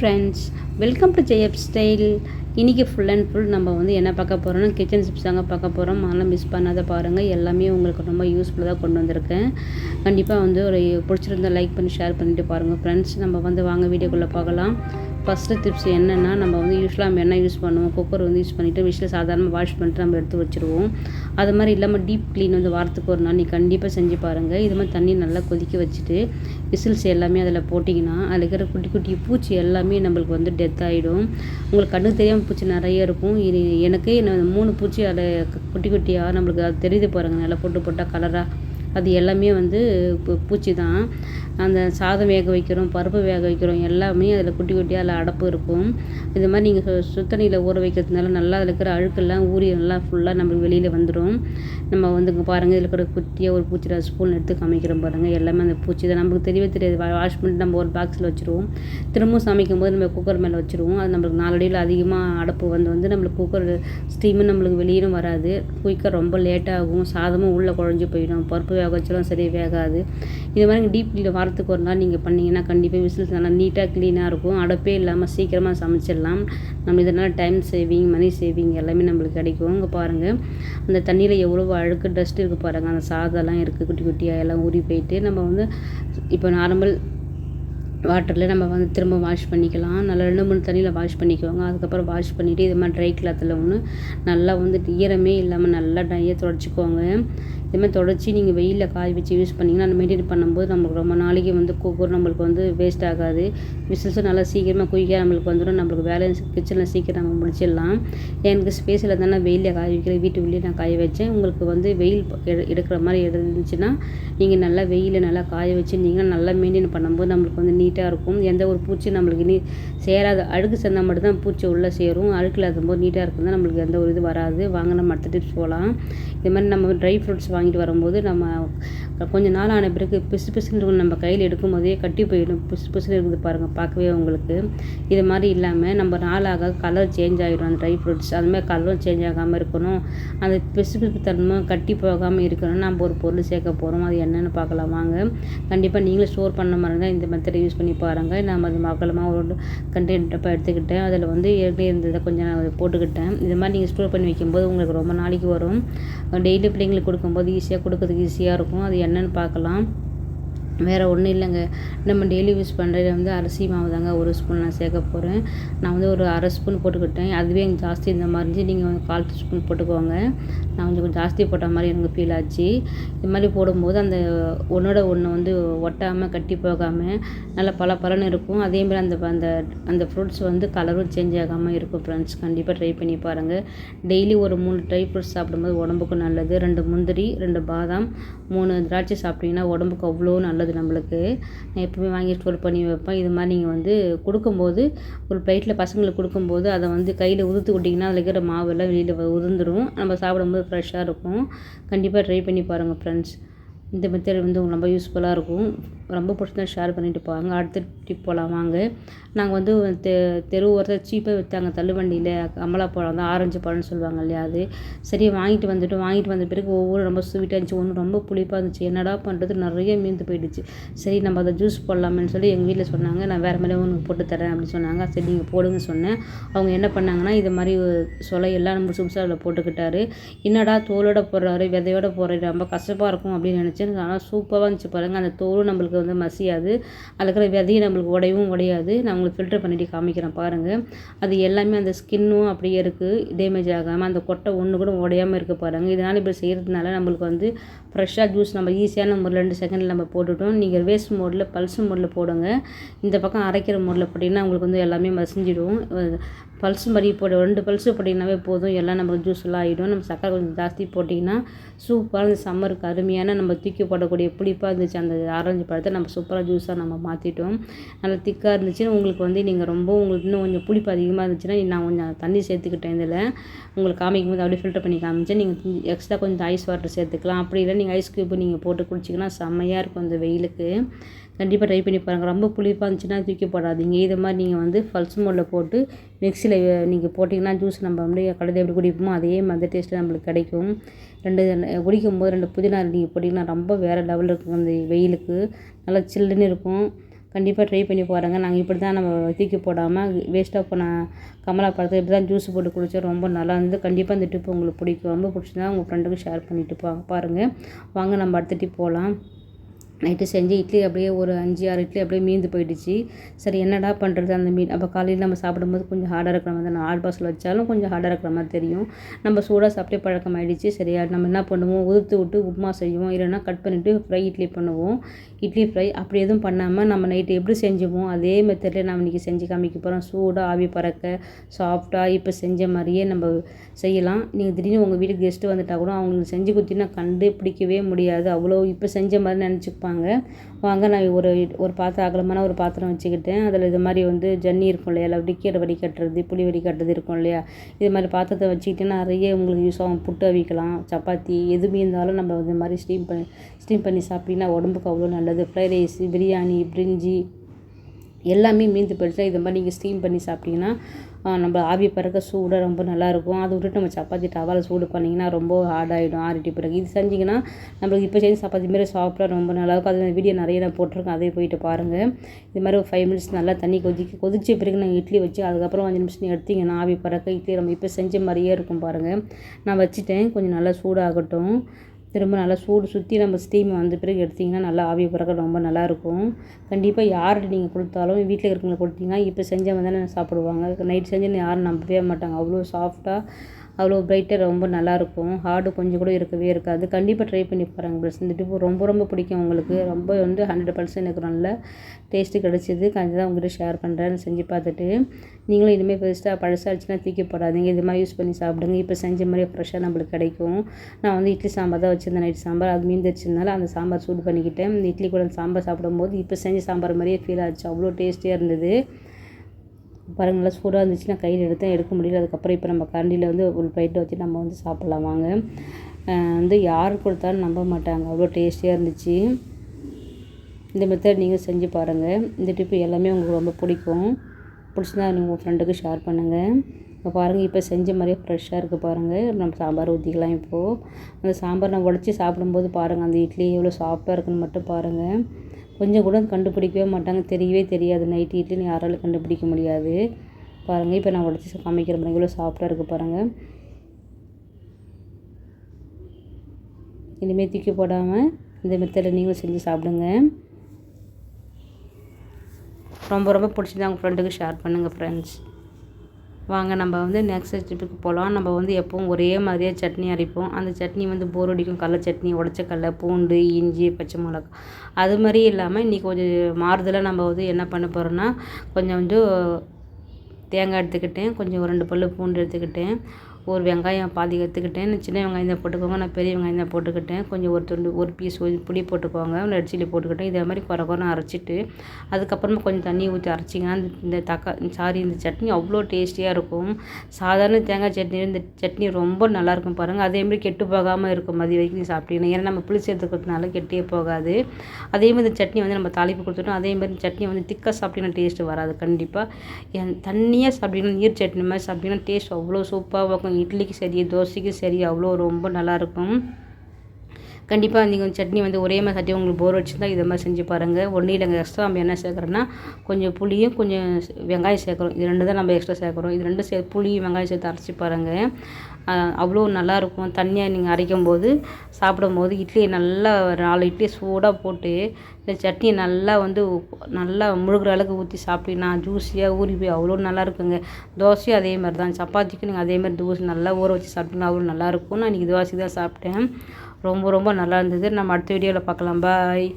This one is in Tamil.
ஃப்ரெண்ட்ஸ் வெல்கம் டு ஜெயப் ஸ்டைல் இன்றைக்கி ஃபுல் அண்ட் ஃபுல் நம்ம வந்து என்ன பார்க்க போகிறோம்னா கிச்சன் டிப்ஸ் தாங்க பார்க்க போகிறோம் அதெல்லாம் மிஸ் பண்ணாத பாருங்கள் எல்லாமே உங்களுக்கு ரொம்ப யூஸ்ஃபுல்லாக கொண்டு வந்திருக்கேன். கண்டிப்பாக வந்து ஒரு பிடிச்சிருந்தா லைக் பண்ணி ஷேர் பண்ணிவிட்டு பாருங்கள் ஃப்ரெண்ட்ஸ் நம்ம வந்து வாங்க வீடியோக்குள்ளே பார்க்கலாம். ஃபஸ்ட்டு டிப்ஸ் என்னென்னா நம்ம வந்து யூஸ்வலாக நம்ம என்ன யூஸ் பண்ணுவோம். குக்கர் வந்து யூஸ் பண்ணிவிட்டு விசில் சாதாரணமாக வாஷ் பண்ணிட்டு நம்ம எடுத்து வச்சுருவோம். அது மாதிரி இல்லாமல் டீப் க்ளீன் வந்து வாரத்துக்கு ஒரு நாள் நீ கண்டிப்பாக செஞ்சு பாருங்கள் இது மாதிரி தண்ணி நல்லா கொதிக்க வச்சுட்டு விசில்ஸ் எல்லாமே அதில் போட்டிங்கன்னா அதில் இருக்கிற குட்டி குட்டி பூச்சி எல்லாமே நம்மளுக்கு வந்து டெத் ஆகிடும் உங்களுக்கு கண்ணு தெரியாமல் பூச்சி நிறைய இருக்கும். இது எனக்கே என்ன மூணு பூச்சி அதில் குட்டி குட்டியாக நம்மளுக்கு அது தெரியுது பாருங்கள் நல்லா போட்டு போட்டால் கலராக அது எல்லாமே வந்து பூ பூச்சி தான் அந்த சாதம் வேக வைக்கிறோம் பருப்பு வேக வைக்கிறோம் எல்லாமே அதில் குட்டி குட்டியாக அதில் அடப்பு இருக்கும். இது மாதிரி நீங்கள் சு சுத்தணியில் ஊற வைக்கிறதுனால நல்லா அதில் இருக்கிற அழுக்கெல்லாம் ஊறி நல்லா ஃபுல்லாக நம்மளுக்கு வெளியில் வந்துடும் நம்ம வந்து பாருங்கள் இதில் இருக்கிற குட்டியாக ஒரு பூச்சி ஸ்பூன் எடுத்து காமிக்கிறோம் பாருங்கள் எல்லாமே அந்த பூச்சி தான் நமக்கு தெரியவே தெரியாது. வாஷ் பண்ணிட்டு நம்ம ஒரு பாக்ஸில் வச்சுருவோம். திரும்பவும் சமைக்கும் போது நம்ம குக்கர் மேலே வச்சுருவோம். அது நம்மளுக்கு நாலடியில் அதிகமாக அடப்பு வந்து வந்து நம்மளுக்கு குக்கர் ஸ்டீமும் நம்மளுக்கு வெளியிலும் வராது. குயிக்காக ரொம்ப லேட்டாகும் சாதமும் உள்ளே குழஞ்சி போயிடும். பருப்பு வேக வச்சாலும் சரி வேகாது. இது மாதிரி டீப் க்ளீன் வாரத்துக்கு ஒரு நாள் நீங்கள் பண்ணிங்கன்னா கண்டிப்பாக விசில்ஸ் நல்லா நீட்டாக க்ளீனாக இருக்கும். அடப்பே இல்லாமல் சீக்கிரமாக சமைச்சிடலாம். நம்ம இதனால் டைம் சேவிங் மணி சேவிங் எல்லாமே நம்மளுக்கு கிடைக்கும். இங்கே பாருங்கள் அந்த தண்ணியில் எவ்வளோ அழுக்கு டஸ்ட் இருக்குது பாருங்கள் அந்த சாதம்லாம் இருக்குது குட்டி குட்டியாக எல்லாம் ஊறி போயிட்டு நம்ம வந்து இப்போ நார்மல் வாட்டரில் நம்ம வந்து திரும்ப வாஷ் பண்ணிக்கலாம். நல்லா ரெண்டு மூணு தண்ணியில் வாஷ் பண்ணிக்குவாங்க அதுக்கப்புறம் வாஷ் பண்ணிவிட்டு இது மாதிரி ட்ரை கிளாத்தில் ஒன்று நல்லா வந்துட்டு ஈரமே இல்லாமல் நல்லா ட்ரையாக தொடச்சிக்கோங்க இதுமாதிரி தொடச்சி நீங்கள் வெயிலில் காய வச்சு யூஸ் பண்ணிங்கன்னா அந்த மெயின்டைன் பண்ணும்போது நம்மளுக்கு ரொம்ப நாளைக்கு வந்து கூக்கூர் நம்மளுக்கு வந்து வேஸ்ட் ஆகாது. விசில்ஸும் நல்லா சீக்கிரமாக குயிக்காக நம்மளுக்கு வந்துடும். நம்மளுக்கு வேலை கிச்சனில் சீக்கிரம் நம்ம முடிச்சிடலாம். எனக்கு ஸ்பேஸில் தானே வெயிலில் காய வைக்கிறேன் வீட்டு வெளியே நான் காய வச்சேன். உங்களுக்கு வந்து வெயில் எடுக்கிற மாதிரி இருந்துச்சுன்னா நீங்கள் நல்லா வெயிலில் நல்லா காய வச்சுருந்தீங்கன்னா நல்லா மெயின்டைன் பண்ணும்போது நம்மளுக்கு வந்து நீட்டாக இருக்கும். எந்த ஒரு பூச்சி நம்மளுக்கு நீ சேராத அழுக்கு சேர்ந்தால் மட்டும்தான் பூச்சி உள்ளே சேரும். அழுக்கு இல்லாத போது நீட்டாக இருக்கும்போது நம்மளுக்கு எந்த ஒரு இது வராது. வாங்க நம்ம அடுத்த டிப்ஸ் போகலாம் இது மாதிரி நம்ம ட்ரை ஃப்ரூட்ஸ் வாங்கிட்டு வரும்போது நம்ம கொஞ்சம் நாள் ஆன பிறகு பிசு பிசுன்னு நம்ம கையில் எடுக்கும் போதே கட்டி போயிடும். பிசு பிசுன்னு இருக்குது பாருங்கள் பார்க்கவே உங்களுக்கு. இது மாதிரி இல்லாமல் நம்ம நாளாக கலர் சேஞ்ச் ஆகிடும் அந்த ட்ரை ஃப்ரூட்ஸ் அதுமாதிரி கலரும் சேஞ்ச் ஆகாமல் இருக்கணும். அந்த பிசு பிசு தன்மை கட்டி போகாமல் இருக்கணும் நம்ம ஒரு பொருள் சேர்க்க போகிறோம் அது என்னென்னு பார்க்கலாம். வாங்க. கண்டிப்பாக நீங்களும் ஸ்டோர் பண்ண மாதிரி இருந்தால் இந்த மெத்தடை யூஸ் பண்ணி பாருங்கள் நம்ம அது மக்களமாக ஒரு கண்டென்ட் எடுத்துக்கிட்டேன். அதில் வந்து ஏற்கனவே இருந்ததை கொஞ்சம் நான் போட்டுக்கிட்டேன். இது மாதிரி நீங்கள் ஸ்டோர் பண்ணி வைக்கும்போது உங்களுக்கு ரொம்ப நாளைக்கு வரும். டெய்லி பிள்ளைங்களுக்கு கொடுக்கும்போது ஈஸியாக கொடுக்கறதுக்கு ஈஸியாக இருக்கும். அது என்னென்னு பார்க்கலாம். வேறு ஒன்றும் இல்லைங்க. நம்ம டெய்லி யூஸ் பண்ணுறது வந்து அரிசி மாவு தாங்க ஒரு ஸ்பூன் நான் சேர்க்க போகிறேன் நான் வந்து ஒரு அரை ஸ்பூன் போட்டுக்கிட்டேன். அதுவே எனக்கு ஜாஸ்தி இந்த மாதிரி இருந்துச்சு. நீங்கள் வந்து கால் ஸ்பூன் போட்டுக்கோங்க. நான் கொஞ்சம் கொஞ்சம் ஜாஸ்தி போட்ட மாதிரி எனக்கு ஃபீல் ஆச்சு. இது மாதிரி போடும்போது அந்த ஒன்றோட ஒன்று வந்து ஒட்டாமல் கட்டி போகாமல் நல்லா பல பலன்னு இருக்கும். அதேமாதிரி அந்த அந்த அந்த ஃப்ரூட்ஸ் வந்து கலரும் சேஞ்ச் ஆகாமல் இருக்கும் ஃப்ரெண்ட்ஸ் கண்டிப்பாக ட்ரை பண்ணி பாருங்கள் டெய்லி ஒரு மூணு ட்ரை ஃப்ரூட்ஸ் சாப்பிடும்போது உடம்புக்கும் நல்லது. ரெண்டு முந்திரி ரெண்டு பாதாம் மூணு திராட்சை சாப்பிட்டிங்கன்னா உடம்புக்கு அவ்வளோ நல்லது நல்லது நம்மளுக்கு. நான் எப்பவுமே வாங்கி ஸ்டோர் பண்ணி வைப்பேன். இது மாதிரி நீங்கள் வந்து கொடுக்கும்போது ஒரு பிளேட்டில் பசங்களுக்கு கொடுக்கும்போது அதை வந்து கையில் உதுத்து விட்டிங்கன்னா அதில் இருக்கிற மாவெல்லாம் வெளியில் உதிர்ந்துடும் நம்ம சாப்பிடும்போது ஃப்ரெஷ்ஷாக இருக்கும். கண்டிப்பாக ட்ரை பண்ணி பாருங்கள் ஃப்ரெண்ட்ஸ் இந்த மெத்தட் வந்து உங்களுக்கு ரொம்ப யூஸ்ஃபுல்லாக இருக்கும். ரொம்ப பிடிச்சதா ஷேர் பண்ணிட்டு போவாங்க அடுத்த டிப் போகலாம் வாங்க. நாங்கள் வந்து தெ தெரு ஒருத்தர் சீப்பாக விற்றாங்க தள்ளுவண்டியில் கமலா பழம் தான் ஆரஞ்சு பழம்னு சொல்லுவாங்க இல்லையா அது. சரி வாங்கிட்டு வந்துட்டு வாங்கிட்டு வந்த பிறகு ஒவ்வொரு ரொம்ப ஸ்வீட்டாக இருந்துச்சு. ஒன்று ரொம்ப புளிப்பாக இருந்துச்சு. என்னடா பண்ணுறது நிறைய மீந்து போயிடுச்சு. சரி நம்ம அதை ஜூஸ் போடலாமேன்னு சொல்லி எங்கள் வீட்டில் சொன்னாங்க. நான் வேறு மாதிரி ஒன்று போட்டு தரேன் அப்படின்னு சொன்னாங்க. சரி நீங்கள் போடுங்கன்னு சொன்னேன். அவங்க என்ன பண்ணாங்கன்னா இது மாதிரி சொலை எல்லாம் நம்ம சும்சா அதில் போட்டுக்கிட்டாரு. என்னடா தோலோட போடுறாரு விதையோட போடுறாரு. ரொம்ப கஷ்டமாக இருக்கும் அப்படின்னு நினச்சி நினச்சேன் ஆனால் சூப்பராக இருந்துச்சு பாருங்கள் அந்த தோலும் நம்மளுக்கு வந்து மசியாது. அதில் இருக்கிற விதையும் நம்மளுக்கு உடையவும் உடையாது. நான் உங்களுக்கு ஃபில்டர் பண்ணிட்டு காமிக்கிறேன் பாருங்கள் அது எல்லாமே அந்த ஸ்கின்னும் அப்படியே இருக்குது டேமேஜ் ஆகாமல் அந்த கொட்டை ஒன்று கூட உடையாமல் இருக்க பாருங்கள் இதனால் இப்படி செய்கிறதுனால நம்மளுக்கு வந்து ஃப்ரெஷ்ஷாக ஜூஸ் நம்ம ஈஸியான ஒரு ரெண்டு செகண்டில் நம்ம போட்டுட்டோம். நீங்கள் வேஸ்ட் மோடில் பல்ஸ் மோடில் போடுங்க. இந்த பக்கம் அரைக்கிற மோடில் போட்டிங்கன்னா உங்களுக்கு வந்து எல்லாமே மசிஞ்சிடும். பல்ஸ் மாதிரி போட ரெண்டு பல்ஸு போட்டிங்கனாவே போதும். எல்லாம் நமக்கு ஜூஸ்லாம் ஆகிடும் நம்ம சக்கரை கொஞ்சம் ஜாஸ்தி போட்டிங்கன்னா சூப்பராக இந்த சம்மருக்கு அருமையான நம்ம தூக்கி போடக்கூடிய புளிப்பாக இருந்துச்சு. அந்த ஆரஞ்சு பழத்தை நம்ம சூப்பராக ஜூஸாக நம்ம மாற்றிட்டோம் நல்லா திக்காக இருந்துச்சுன்னா உங்களுக்கு வந்து நீங்கள் ரொம்ப உங்களுக்கு இன்னும் கொஞ்சம் புளிப்பு அதிகமாக இருந்துச்சுன்னா நான் கொஞ்சம் தண்ணி சேர்த்துக்கிட்டேன் இதில். உங்களுக்கு காமிக்கும் போது அப்படியே ஃபில்டர் பண்ணி காமிச்சேன். நீங்கள் எக்ஸ்ட்ரா கொஞ்சம் ஐஸ் வாட்டர் சேர்த்துக்கலாம். அப்படி இல்லை நீங்கள் ஐஸ் க்யூப் நீங்கள் போட்டு குடிச்சிங்கன்னா செம்மையாக இருக்கும் அந்த வெயிலுக்கு. கண்டிப்பாக ட்ரை பண்ணி பாருங்கள் ரொம்ப புளிப்பாக இருந்துச்சுன்னா தூக்கி போடாதீங்க. இது மாதிரி நீங்கள் வந்து பல்ஸ் மோடில் போட்டு மிக்சியில் நீங்கள் போட்டிங்கன்னா ஜூஸ் நம்ம வந்து கடையில் எப்படி குடிப்போமோ அதே மாதிரி டேஸ்ட்டு நம்மளுக்கு கிடைக்கும். ரெண்டு குடிக்கும் போது ரெண்டு புதினா நீங்கள் போட்டிங்கன்னா ரொம்ப வேறு லெவலில் இருக்கும் அந்த வெயிலுக்கு. நல்லா சில்லுன்னு இருக்கும். கண்டிப்பாக ட்ரை பண்ணி பாருங்கள் நாங்கள் இப்படி தான் நம்ம தூக்கி போடாமல் வேஸ்ட்டாக போன கமலா பழத்தை இப்படி தான் ஜூஸ் போட்டு குடித்தோம் ரொம்ப நல்லா இருந்தது. கண்டிப்பாக இந்த டிப் உங்களுக்கு பிடிக்கும். ரொம்ப பிடிச்சிருந்தா உங்கள் ஃப்ரெண்டுக்கு ஷேர் பண்ணிவிட்டு பா பாருங்கள் வாங்க நம்ம அடுத்த டிப் போகலாம் நைட்டு செஞ்சு இட்லி அப்படியே ஒரு அஞ்சு ஆறு இட்லி அப்படியே மீந்து போயிடுச்சு. சரி என்னடா பண்ணுறது அந்த மீன்? அப்போ காலையில் நம்ம சாப்பிடும்போது கொஞ்சம் ஹார்டாக இருக்கிற மாதிரி தான். ஹாட் பாக்ஸில் வச்சாலும் கொஞ்சம் ஹார்டாக இருக்கிற மாதிரி தெரியும். நம்ம சூடாக சாப்பிட்டே பழக்கம் ஆகிடுச்சு சரியா நம்ம என்ன பண்ணுவோம்? உதுத்து விட்டு உப்புமா செய்வோம். இல்லைன்னா கட் பண்ணிவிட்டு ஃப்ரை இட்லி பண்ணுவோம். இட்லி ஃப்ரை அப்படி எதுவும் பண்ணாமல் நம்ம நைட்டு எப்படி செஞ்சுவோம்? அதே மெத்தடில் நம்ம இன்றைக்கி செஞ்சு காமிக்க போகிறோம் சூடாக ஆவி பறக்க சாஃப்டாக இப்போ செஞ்ச மாதிரியே நம்ம செய்யலாம். நீங்கள் திடீர்னு உங்கள் வீட்டுக்கு கெஸ்ட்டு வந்துட்டால் கூட அவங்களுக்கு செஞ்சு கொடுத்தீங்கன்னா கண்டுபிடிக்கவே முடியாது. அவ்வளோ இப்போ செஞ்ச மாதிரி நினச்சிப்பாங்க. வாங்க நான் ஒரு ஒரு பாத்திரம் அகலமான ஒரு பாத்திரம் வச்சுக்கிட்டேன் அதில் இது மாதிரி வந்து ஜன்னி இருக்கும் இல்லையா? இல்லை டிக்கெட் வடிகட்டுறது புளி வடிகட்டுறது இருக்கும் இல்லையா? இது மாதிரி பாத்திரத்தை வச்சுக்கிட்டு நிறைய உங்களுக்கு யூஸ் ஆகும். புட்டு அவிக்கலாம் சப்பாத்தி எதுவுமே இருந்தாலும் நம்ம இது மாதிரி ஸ்டீம் பண்ணி ஸ்டீம் பண்ணி சாப்பிட்டீங்கன்னா உடம்புக்கு அவ்வளோ நல்லது. ஃப்ரைட் ரைஸ் பிரியாணி பிரிஞ்சி எல்லாமே மீந்து போயிடுச்சுன்னா இது மாதிரி நீங்கள் ஸ்டீம் பண்ணி சாப்பிட்டிங்கன்னா நம்ம ஆவி பறக்க சூடாக ரொம்ப நல்லாயிருக்கும். அதை விட்டுட்டு நம்ம சப்பாத்தி டவாவில் சூடு பண்ணிங்கன்னா ரொம்ப ஹார்டாகிடும் ஆறிட்டு பிறகு. இது செஞ்சிங்கன்னா நம்மளுக்கு இப்போ செஞ்சு சப்பாத்தி மாரி சாப்பிட்டா ரொம்ப நல்லாயிருக்கும். அது வீடியோ நிறைய நான் போட்டிருக்கேன். அதே போயிட்டு பாருங்கள் இது மாதிரி ஒரு ஃபைவ் மினிட்ஸ் நல்லா தண்ணி கொதிக்க கொதிச்ச பிறகு நாங்கள் இட்லி வச்சு அதுக்கப்புறம் அஞ்சு நிமிஷம் எடுத்திங்கன்னா ஆவி பறக்க இட்லி நம்ம இப்போ செஞ்ச மாதிரியே இருக்கும் பாருங்கள் நான் வச்சுட்டேன். கொஞ்சம் நல்லா சூடாகட்டும். திரும்ப நல்லா சூடு சுற்றி நம்ம ஸ்டீம் வந்த பிறகு எடுத்திங்கன்னா நல்லா ஆவி பறக்க ரொம்ப நல்லாயிருக்கும். கண்டிப்பாக யார்கிட்ட நீங்கள் கொடுத்தாலும் வீட்டில் இருக்கவங்களுக்கு கொடுத்தீங்கன்னா இப்போ செஞ்சவங்க தானே சாப்பிடுவாங்க. நைட் செஞ்சு யாரும் நம்பவே மாட்டாங்க. அவ்வளோ சாஃப்டாக அவ்வளோ பிரைட்டாக ரொம்ப நல்லாயிருக்கும். ஹார்டு கொஞ்சம் கூட இருக்கவே இருக்காது. கண்டிப்பாக ட்ரை பண்ணி பாருங்கள் ப்ளஸ் இந்த டிப்பு ரொம்ப ரொம்ப பிடிக்கும் உங்களுக்கு. ரொம்ப வந்து ஹண்ட்ரட் பர்சன்ட் எனக்கு நல்ல டேஸ்ட்டு கிடச்சிது. அதுதான் உங்கள்கிட்ட ஷேர் பண்ணுறேன் செஞ்சு பார்த்துட்டு. நீங்களும் இனிமேல் பெருசாக பழசாச்சுன்னா தூக்கி போடாதீங்க. இது மாதிரி யூஸ் பண்ணி சாப்பிடுங்க. இப்போ செஞ்ச மாதிரியே ஃப்ரெஷ்ஷாக நம்மளுக்கு கிடைக்கும். நான் வந்து இட்லி சாம்பார் தான் வச்சுருந்தேன். நைட் சாம்பார் அது மீந்துருச்சுனால அந்த சாம்பார் சூடு பண்ணிக்கிட்டேன். இட்லி கூட சாம்பார் சாப்பிடும்போது இப்போ செஞ்ச சாம்பார் மாதிரியே ஃபீல் ஆச்சு. அவ்வளோ டேஸ்டியாக இருந்தது. பாருங்கள் நல்லா சூடாக இருந்துச்சு. நான் கையில் எடுத்தேன். எடுக்க முடியல. அதுக்கப்புறம் இப்போ நம்ம கரண்டியில் வந்து ஒரு பிளேட்டை வச்சு நம்ம வந்து சாப்பிட்லாம். வாங்க. வந்து யார் கொடுத்தாலும் நம்ப மாட்டாங்க. அவ்வளோ டேஸ்டியாக இருந்துச்சு. இந்த மெத்தட் நீங்கள் செஞ்சு பாருங்கள் இந்த டிப்பு எல்லாமே உங்களுக்கு ரொம்ப பிடிக்கும். பிடிச்சிருந்தா நீங்கள் உங்கள் ஃப்ரெண்டுக்கு ஷேர் பண்ணுங்கள் இப்போ பாருங்கள் இப்போ செஞ்ச மாதிரியே ஃப்ரெஷ்ஷாக இருக்குது பாருங்கள் நம்ம சாம்பார் ஊற்றிக்கலாம் இப்போது அந்த சாம்பார் நான் உடச்சி சாப்பிடும்போது பாருங்கள் அந்த இட்லி எவ்வளோ சாஃப்டாக இருக்குன்னு மட்டும் பாருங்கள் கொஞ்சம் கூட கண்டுபிடிக்கவே மாட்டாங்க. தெரியவே தெரியாது. நைட் இட்லின்னு யாராலும் கண்டுபிடிக்க முடியாது. பாருங்கள் இப்போ நான் உடச்சி காமிக்கிற பாருங்கள் எவ்வளோ சாஃப்டாக இருக்குது பாருங்கள் இனிமேல் தூக்கி போடாமல் இந்த மெத்தடில் நீங்களும் செஞ்சு சாப்பிடுங்க. ரொம்ப ரொம்ப பிடிச்சிருந்தா உங்கள் ஃப்ரெண்டுக்கு ஷேர் பண்ணுங்கள் ஃப்ரெண்ட்ஸ் வாங்க நம்ம வந்து நெக்ஸ்ட் ஸ்டெப்புக்கு போகலாம் நம்ம வந்து எப்பவும் ஒரே மாதிரியே சட்னி அரைப்போம். அந்த சட்னி வந்து போர் அடிக்கும். கடல சட்னி உடச்ச கடல பூண்டு இஞ்சி பச்சை மிளகா. அது மாதிரி இல்லாமல் இன்றைக்கி கொஞ்சம் மாறுதலாக நம்ம வந்து என்ன பண்ண போகிறோன்னா கொஞ்சம் வந்து தேங்காய் எடுத்துக்கிட்டேன். கொஞ்சம் ஒரு ரெண்டு பல் பூண்டு எடுத்துக்கிட்டேன். ஒரு வெங்காயம் பாதி எடுத்துக்கிட்டேன். சின்ன வெங்காயம் தான் போட்டுக்கோங்க. நான் பெரிய வெங்காயம் தான் போட்டுக்கிட்டேன். கொஞ்சம் ஒரு துண்டு ஒரு பீஸ் புளி போட்டுக்கோங்க. ரெட் சில்லி போட்டுக்கிட்டேன். இதே மாதிரி குறை குறை அரைச்சிட்டு அதுக்கப்புறமா கொஞ்சம் தண்ணி ஊற்றி அரைச்சிங்கன்னா இந்த தக்கா சாரி இந்த சட்னி அவ்வளோ டேஸ்டியாக இருக்கும். சாதாரண தேங்காய் சட்னி இந்த சட்னி ரொம்ப நல்லாயிருக்கும் பாருங்கள் அதேமாதிரி கெட்டு போகாமல் இருக்கும் மதிய வரைக்கும் சாப்பிட்டீங்கன்னா. ஏன்னா நம்ம புளி சேர்த்துக்கிறதுனால கெட்டே போகாது. அதேமாதிரி இந்த சட்னி வந்து நம்ம தாளிப்பு கொடுத்துட்டோம். அதேமாதிரி சட்னி வந்து திக்காக சாப்பிட்டீங்கன்னா டேஸ்ட்டு வராது கண்டிப்பாக தண்ணியாக சாப்பிட்டீங்கன்னா நீர் சட்னி மாதிரி சாப்பிட்டீங்கன்னா டேஸ்ட் அவ்வளோ சூப்பராக இருக்கும். இட்லிக்கு சரி தோசைக்கும் சரி அவ்வளோ ரொம்ப நல்லாயிருக்கும். கண்டிப்பாக நீங்கள் சட்னி வந்து ஒரே மாதிரி சட்டி உங்களுக்கு போர் வச்சுருந்தா இதை மாதிரி செஞ்சு பாருங்கள் ஒன்றும் இல்லைங்க எக்ஸ்ட்ரா நம்ம என்ன சேர்க்குறோன்னா கொஞ்சம் புளியும் கொஞ்சம் வெங்காயம் சேர்க்குறோம். இது ரெண்டு தான் நம்ம எக்ஸ்ட்ரா சேர்க்குறோம். இது ரெண்டு சே புளி வெங்காயம் சேர்த்து அரைச்சி பாருங்கள் அவ்வளோ நல்லாயிருக்கும். தண்ணியாக நீங்கள் அரைக்கும் போது சாப்பிடும்போது இட்லியை நல்லா ஒரு நாலு இட்லி சூடாக போட்டு இந்த சட்னியை நல்லா வந்து நல்லா முழுகிற அளவுக்கு ஊற்றி சாப்பிட்டீங்கன்னா ஜூஸியாக ஊறி போய் அவ்வளோ நல்லாயிருக்குங்க. தோசையும் அதே மாதிரி தான். சப்பாத்திக்கும் நீங்கள் அதே மாதிரி தோசை நல்லா ஊற வச்சு சாப்பிட்டீங்கன்னா அவ்வளோ நல்லாயிருக்கும். நான் இன்றைக்கி தோசை தான் சாப்பிட்டேன். ரொம்ப ரொம்ப நல்லா இருந்தது. நம்ம அடுத்த வீடியோவில் பார்க்கலாம். பாய்.